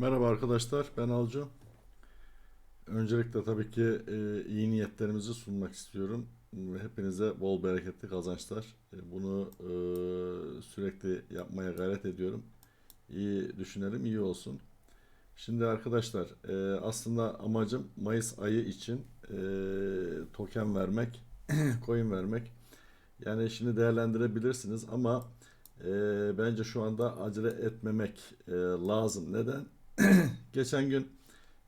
Merhaba arkadaşlar, ben Alcu. Öncelikle tabii ki e, iyi niyetlerimizi sunmak istiyorum. Hepinize bol bereketli kazançlar. E, bunu e, sürekli yapmaya gayret ediyorum. İyi düşünelim, iyi olsun. Şimdi arkadaşlar, aslında amacım Mayıs ayı için token vermek, coin vermek. Yani şimdi değerlendirebilirsiniz ama e, bence şu anda acele etmemek e, lazım. Neden? Geçen gün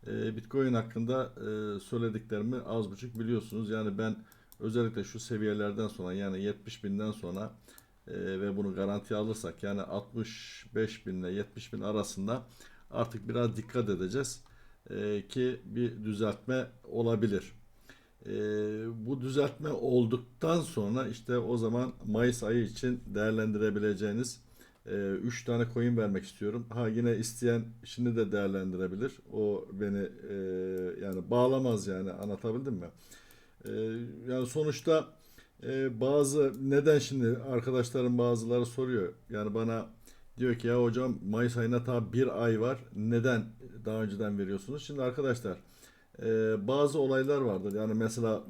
e, Bitcoin hakkında e, söylediklerimi az buçuk biliyorsunuz. Yani ben özellikle şu seviyelerden sonra yani 70 binden sonra e, ve bunu garanti alırsak yani 65 bin ile 70 bin arasında artık biraz dikkat edeceğiz e, ki bir düzeltme olabilir. E, bu düzeltme olduktan sonra işte o zaman Mayıs ayı için değerlendirebileceğiniz 3 tane coin vermek istiyorum. Ha yine isteyen şimdi de değerlendirebilir. O beni e, yani bağlamaz yani anlatabildim mi? E, yani sonuçta e, bazı neden şimdi arkadaşlarım bazıları soruyor. Yani bana diyor ki ya hocam Mayıs ayına ta bir ay var. Neden daha önceden veriyorsunuz? Şimdi arkadaşlar e, bazı olaylar vardır. Yani mesela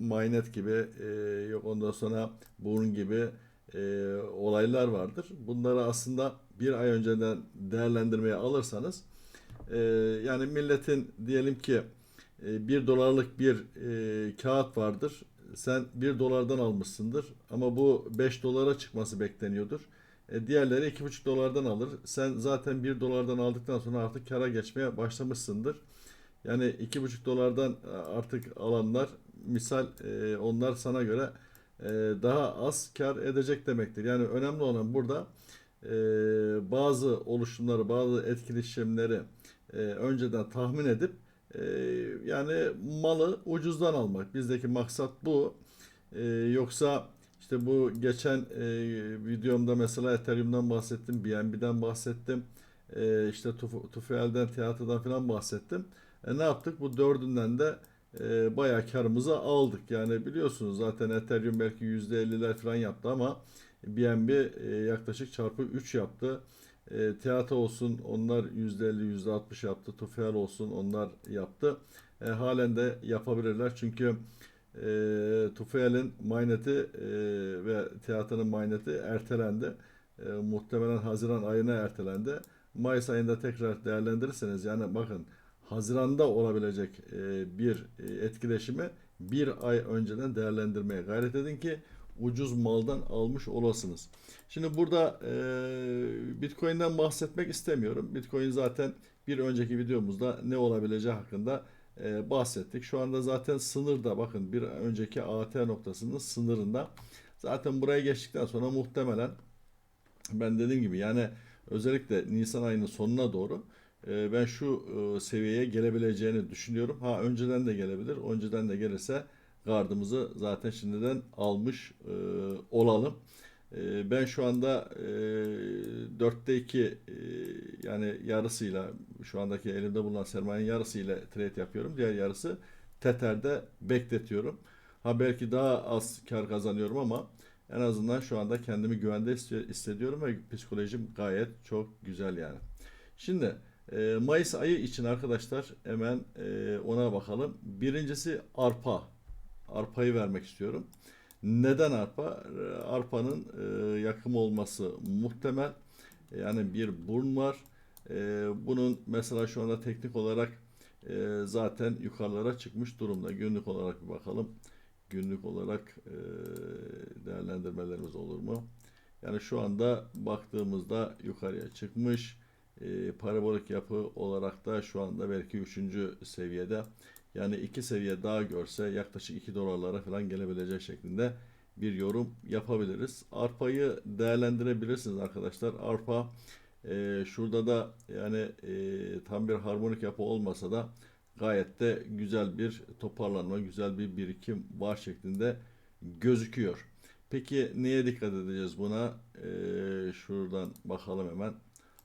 Mainnet gibi e, yok ondan sonra Burn gibi e, olaylar vardır. Bunları aslında bir ay önceden değerlendirmeye alırsanız e, yani milletin diyelim ki e, 1 dolarlık bir e, kağıt vardır. Sen bir dolardan almışsındır ama bu 5 dolara çıkması bekleniyordur. E, diğerleri 2,5 dolardan alır. Sen zaten 1 dolardan aldıktan sonra artık kara geçmeye başlamışsındır. Yani 2,5 dolardan e, artık alanlar misal e, onlar sana göre daha az kar edecek demektir. Yani önemli olan burada e, bazı oluşumları, bazı etkileşimleri e, önceden tahmin edip e, yani malı ucuzdan almak. Bizdeki maksat bu. E, yoksa işte bu geçen e, videomda mesela Ethereum'dan bahsettim, BNB'den bahsettim. E, işte Tufel'den, Tiyatro'dan falan bahsettim. E, ne yaptık? Bu dördünden de e, bayağı karımızı aldık. Yani biliyorsunuz zaten Ethereum belki %50'ler falan yaptı ama BNB e, yaklaşık çarpı 3 yaptı. E, Teata olsun onlar %50 %60 yaptı. Tufel olsun onlar yaptı. E, halen de yapabilirler çünkü e, Tufel'in mainneti e, ve Teata'nın mainneti ertelendi. E, muhtemelen Haziran ayına ertelendi. Mayıs ayında tekrar değerlendirirseniz yani bakın Haziran'da olabilecek e, bir e, etkileşimi bir ay önceden değerlendirmeye gayret edin ki ucuz maldan almış olasınız. Şimdi burada e, Bitcoin'den bahsetmek istemiyorum. Bitcoin zaten bir önceki videomuzda ne olabileceği hakkında bahsettik. Şu anda zaten sınırda bakın bir önceki AT noktasının sınırında. Zaten buraya geçtikten sonra muhtemelen ben dediğim gibi yani özellikle Nisan ayının sonuna doğru ee, ben şu e, seviyeye gelebileceğini düşünüyorum. Ha önceden de gelebilir. Önceden de gelirse gardımızı zaten şimdiden almış e, olalım. E, ben şu anda e, 4'te 2 yani yarısıyla şu andaki elimde bulunan sermayenin yarısıyla trade yapıyorum. Diğer yarısı Tether'de bekletiyorum. Ha belki daha az kar kazanıyorum ama en azından şu anda kendimi güvende hissediyorum ve psikolojim gayet çok güzel yani. Şimdi e, Mayıs ayı için arkadaşlar hemen e, ona bakalım. Birincisi arpa. Arpayı vermek istiyorum. Neden arpa? E, arpanın e, yakım olması muhtemel. Yani bir burn var. E, bunun mesela şu anda teknik olarak e, zaten yukarılara çıkmış durumda. Günlük olarak bir bakalım. Günlük olarak değerlendirmelerimiz olur mu? Yani şu anda baktığımızda yukarıya çıkmış e, parabolik yapı olarak da şu anda belki 3. seviyede yani iki seviye daha görse yaklaşık 2 dolarlara falan gelebilecek şeklinde bir yorum yapabiliriz. Arpayı değerlendirebilirsiniz arkadaşlar. Arpa e, şurada da yani e, tam bir harmonik yapı olmasa da gayet de güzel bir toparlanma, güzel bir birikim var şeklinde gözüküyor. Peki neye dikkat edeceğiz buna? E, şuradan bakalım hemen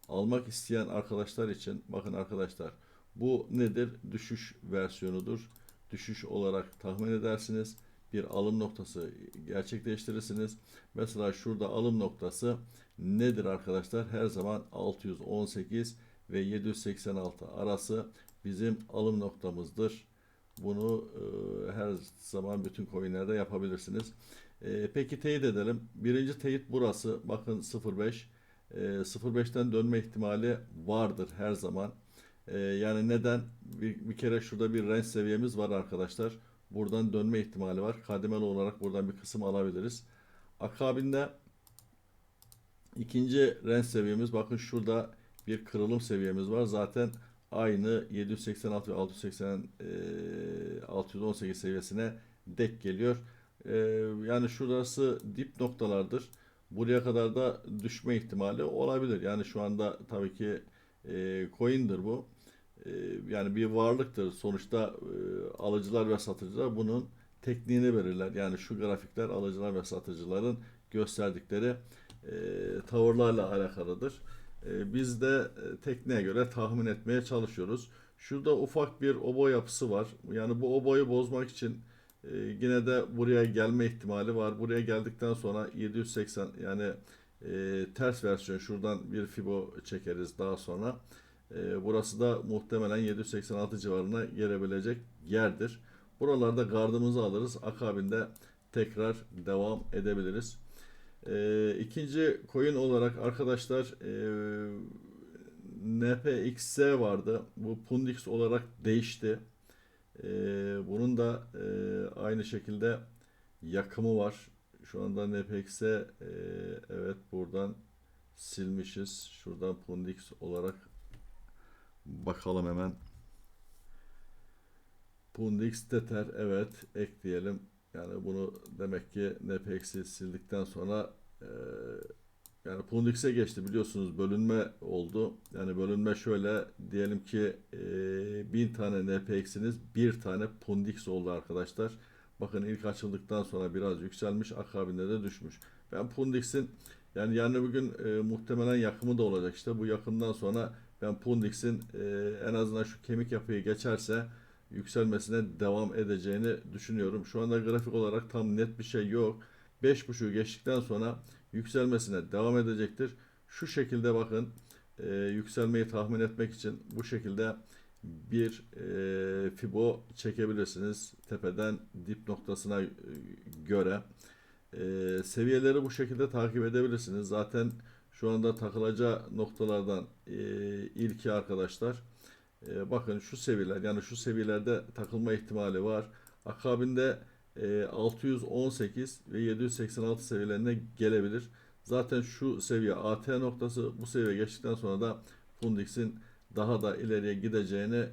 almak isteyen arkadaşlar için bakın arkadaşlar bu nedir? Düşüş versiyonudur. Düşüş olarak tahmin edersiniz. Bir alım noktası gerçekleştirirsiniz. Mesela şurada alım noktası nedir arkadaşlar? Her zaman 618 ve 786 arası bizim alım noktamızdır. Bunu e, her zaman bütün coinlerde yapabilirsiniz. E, peki teyit edelim. Birinci teyit burası. Bakın 05. E, 05'ten dönme ihtimali vardır her zaman. E, yani neden? Bir, bir kere şurada bir range seviyemiz var arkadaşlar. Buradan dönme ihtimali var. Kademeli olarak buradan bir kısım alabiliriz. Akabinde ikinci range seviyemiz bakın şurada bir kırılım seviyemiz var. Zaten aynı 786 ve 680 e, 618 seviyesine dek geliyor. E, yani şurası dip noktalardır. Buraya kadar da düşme ihtimali olabilir. Yani şu anda tabii ki e, coin'dir bu. E, yani bir varlıktır. Sonuçta e, alıcılar ve satıcılar bunun tekniğini verirler. Yani şu grafikler alıcılar ve satıcıların gösterdikleri e, tavırlarla alakalıdır. E, biz de e, tekniğe göre tahmin etmeye çalışıyoruz. Şurada ufak bir obo yapısı var. Yani bu oboyu bozmak için e, yine de buraya gelme ihtimali var. Buraya geldikten sonra 780 yani e, ters versiyon şuradan bir fibo çekeriz daha sonra. E, burası da muhtemelen 786 civarına gelebilecek yerdir. Buralarda gardımızı alırız. Akabinde tekrar devam edebiliriz. E, ikinci coin olarak arkadaşlar e, NPXS vardı. Bu Pundix olarak değişti. E, bunun da e, aynı şekilde yakımı var. Şu anda NPX'e e, evet buradan silmişiz. Şuradan Pundix olarak bakalım hemen. Pundix Tether evet ekleyelim. Yani bunu demek ki NPX'i sildikten sonra e, yani Pundix'e geçti biliyorsunuz bölünme oldu. Yani bölünme şöyle diyelim ki e, 1000 tane NPX'iniz bir tane Pundix oldu arkadaşlar. Bakın ilk açıldıktan sonra biraz yükselmiş akabinde de düşmüş. Ben Pundix'in yani yarın bugün e, muhtemelen yakımı da olacak işte bu yakımdan sonra ben Pundix'in e, en azından şu kemik yapıyı geçerse yükselmesine devam edeceğini düşünüyorum. Şu anda grafik olarak tam net bir şey yok. 5.5'u geçtikten sonra yükselmesine devam edecektir. Şu şekilde bakın e, yükselmeyi tahmin etmek için bu şekilde bir e, fibo çekebilirsiniz tepeden dip noktasına e, göre. E, seviyeleri bu şekilde takip edebilirsiniz. Zaten şu anda takılacağı noktalardan e, ilki arkadaşlar. E, bakın şu seviyeler yani şu seviyelerde takılma ihtimali var. Akabinde 618 ve 786 seviyelerine gelebilir. Zaten şu seviye AT noktası bu seviye geçtikten sonra da Pundix'in daha da ileriye gideceğini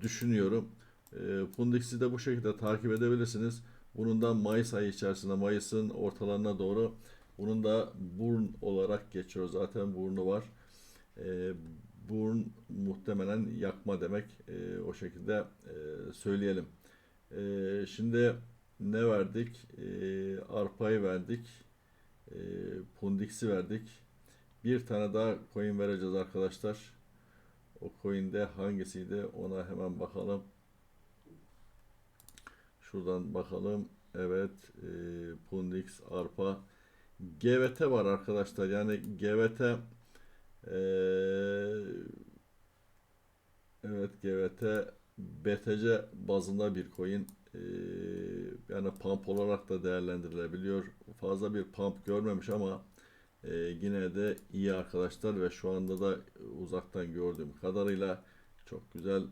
düşünüyorum. E, Pundix'i de bu şekilde takip edebilirsiniz. Bunun da Mayıs ayı içerisinde Mayıs'ın ortalarına doğru bunun da burn olarak geçiyor. Zaten burnu var. E, burn muhtemelen yakma demek. E, o şekilde e, söyleyelim. E, şimdi ne verdik? E, arpayı verdik. E, Pundix'i verdik. Bir tane daha coin vereceğiz arkadaşlar. O coin de hangisiydi? Ona hemen bakalım. Şuradan bakalım. Evet. E, Pundix, arpa. GVT var arkadaşlar. Yani GVT e, evet GVT BTC bazında bir coin. E, yani pump olarak da değerlendirilebiliyor. Fazla bir pump görmemiş ama e, yine de iyi arkadaşlar ve şu anda da uzaktan gördüğüm kadarıyla çok güzel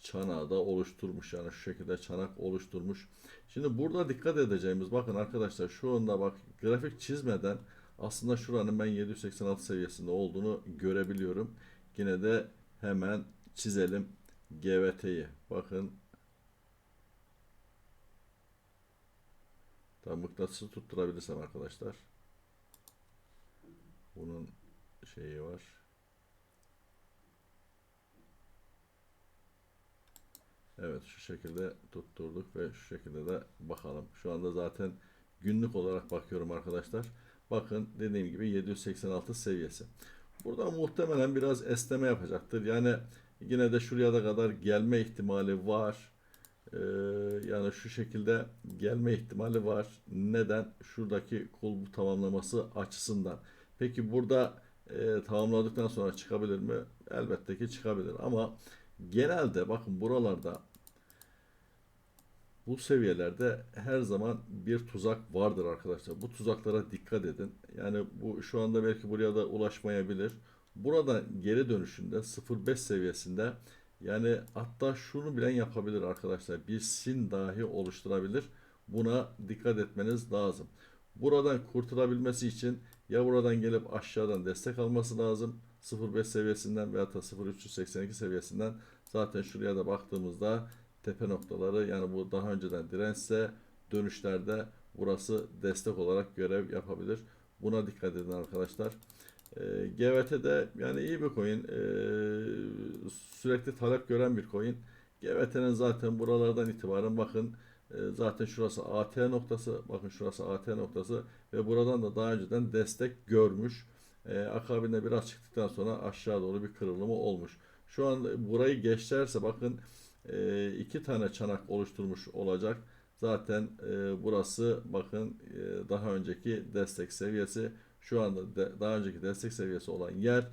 çanağı da oluşturmuş yani şu şekilde çanak oluşturmuş. Şimdi burada dikkat edeceğimiz bakın arkadaşlar şu anda bak grafik çizmeden aslında şuranın ben 786 seviyesinde olduğunu görebiliyorum. Yine de hemen çizelim GVT'yi. Bakın Tam mıknatısı tutturabilirsem arkadaşlar. Bunun şeyi var. Evet şu şekilde tutturduk ve şu şekilde de bakalım. Şu anda zaten günlük olarak bakıyorum arkadaşlar. Bakın dediğim gibi 786 seviyesi. Burada muhtemelen biraz esneme yapacaktır. Yani yine de şuraya da kadar gelme ihtimali var. Ee, yani şu şekilde gelme ihtimali var. Neden? Şuradaki kulbu tamamlaması açısından. Peki burada e, tamamladıktan sonra çıkabilir mi? Elbette ki çıkabilir ama genelde bakın buralarda bu seviyelerde her zaman bir tuzak vardır arkadaşlar. Bu tuzaklara dikkat edin. Yani bu şu anda belki buraya da ulaşmayabilir. Burada geri dönüşünde 0.5 seviyesinde yani hatta şunu bilen yapabilir arkadaşlar. Bir sin dahi oluşturabilir. Buna dikkat etmeniz lazım. Buradan kurtulabilmesi için ya buradan gelip aşağıdan destek alması lazım. 0.5 seviyesinden veya da 0.382 seviyesinden zaten şuraya da baktığımızda tepe noktaları yani bu daha önceden dirençse dönüşlerde burası destek olarak görev yapabilir. Buna dikkat edin arkadaşlar. E, GVT'de yani iyi bir coin. E, sürekli talep gören bir coin. GVT'nin zaten buralardan itibaren bakın e, zaten şurası AT noktası. Bakın şurası AT noktası ve buradan da daha önceden destek görmüş. E, akabinde biraz çıktıktan sonra aşağı doğru bir kırılımı olmuş. Şu an burayı geçerse bakın e, iki tane çanak oluşturmuş olacak. Zaten e, burası bakın e, daha önceki destek seviyesi şu anda de, daha önceki destek seviyesi olan yer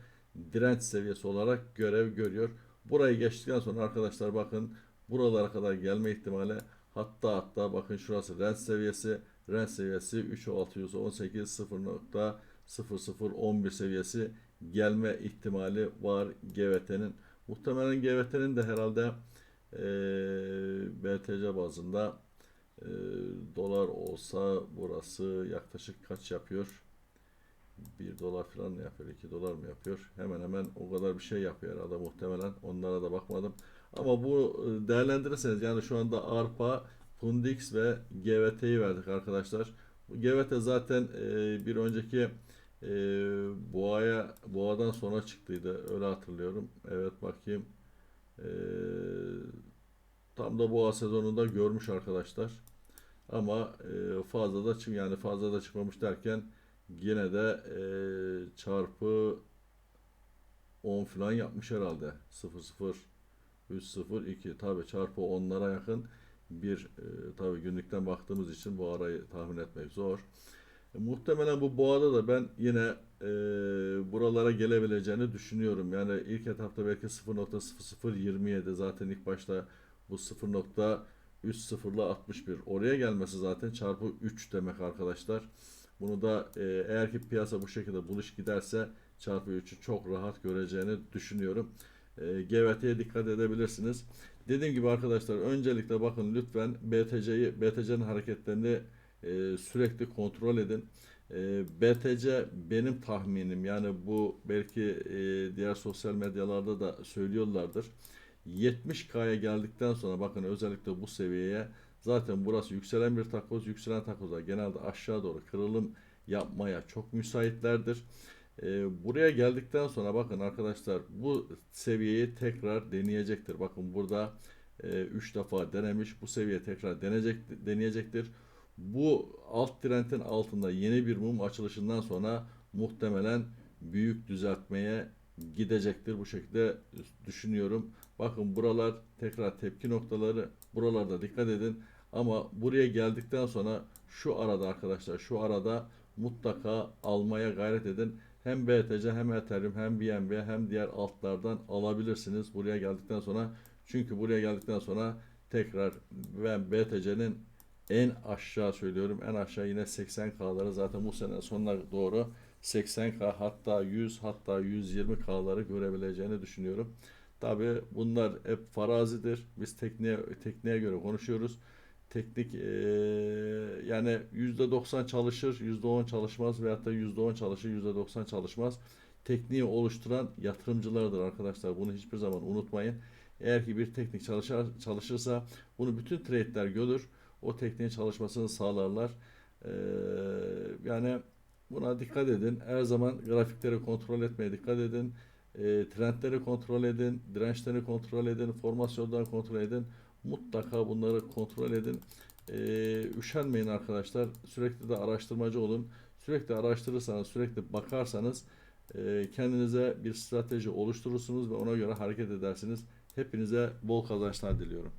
direnç seviyesi olarak görev görüyor. Burayı geçtikten sonra arkadaşlar bakın buralara kadar gelme ihtimali hatta hatta bakın şurası renç seviyesi renç seviyesi 3618 0.0011 seviyesi gelme ihtimali var GVT'nin. Muhtemelen GVT'nin de herhalde e, BTC bazında e, dolar olsa burası yaklaşık kaç yapıyor? 1 dolar falan mı yapıyor? 2 dolar mı yapıyor? Hemen hemen o kadar bir şey yapıyor herhalde muhtemelen. Onlara da bakmadım. Ama bu e, değerlendirirseniz yani şu anda ARPA, Fundix ve GVT'yi verdik arkadaşlar. GVT zaten e, bir önceki e, boğaya boğadan sonra çıktıydı. Öyle hatırlıyorum. Evet bakayım. E, tam da boğa sezonunda görmüş arkadaşlar. Ama fazla da çık yani fazla da çıkmamış derken yine de e, çarpı 10 falan yapmış herhalde. 0 0 3 0 2 tabi çarpı 10'lara yakın bir e, tabi günlükten baktığımız için bu arayı tahmin etmek zor. E, muhtemelen bu boğada da ben yine e, buralara gelebileceğini düşünüyorum. Yani ilk etapta belki 0.0027 zaten ilk başta bu 0.30'la 61 oraya gelmesi zaten çarpı 3 demek arkadaşlar. Bunu da e, eğer ki piyasa bu şekilde buluş giderse çarpı 3'ü çok rahat göreceğini düşünüyorum. E, GVT'ye dikkat edebilirsiniz. Dediğim gibi arkadaşlar öncelikle bakın lütfen BTC'yi BTC'nin hareketlerini e, sürekli kontrol edin. E, BTC benim tahminim yani bu belki e, diğer sosyal medyalarda da söylüyorlardır. 70K'ya geldikten sonra bakın özellikle bu seviyeye zaten burası yükselen bir takoz. Yükselen takozlar genelde aşağı doğru kırılım yapmaya çok müsaitlerdir. E, buraya geldikten sonra bakın arkadaşlar bu seviyeyi tekrar deneyecektir. Bakın burada 3 e, defa denemiş. Bu seviye tekrar deneyecek, deneyecektir. Bu alt direntin altında yeni bir mum açılışından sonra muhtemelen büyük düzeltmeye gidecektir. Bu şekilde düşünüyorum. Bakın buralar tekrar tepki noktaları. Buralarda dikkat edin. Ama buraya geldikten sonra şu arada arkadaşlar şu arada mutlaka almaya gayret edin. Hem BTC hem Ethereum hem BNB hem diğer altlardan alabilirsiniz buraya geldikten sonra. Çünkü buraya geldikten sonra tekrar ben BTC'nin en aşağı söylüyorum en aşağı yine 80K'ları zaten bu sene sonuna doğru 80K hatta 100 hatta 120K'ları görebileceğini düşünüyorum. Tabi bunlar hep farazidir. Biz tekniğe, tekniğe göre konuşuyoruz. Teknik e, yani %90 çalışır, %10 çalışmaz veyahut da %10 çalışır, %90 çalışmaz. Tekniği oluşturan yatırımcılardır arkadaşlar. Bunu hiçbir zaman unutmayın. Eğer ki bir teknik çalışır, çalışırsa bunu bütün trade'ler görür. O tekniğin çalışmasını sağlarlar. Ee, yani buna dikkat edin. Her zaman grafikleri kontrol etmeye dikkat edin. E, trendleri kontrol edin, dirençleri kontrol edin, formasyonları kontrol edin. Mutlaka bunları kontrol edin. E, üşenmeyin arkadaşlar. Sürekli de araştırmacı olun. Sürekli araştırırsanız, sürekli bakarsanız e, kendinize bir strateji oluşturursunuz ve ona göre hareket edersiniz. Hepinize bol kazançlar diliyorum.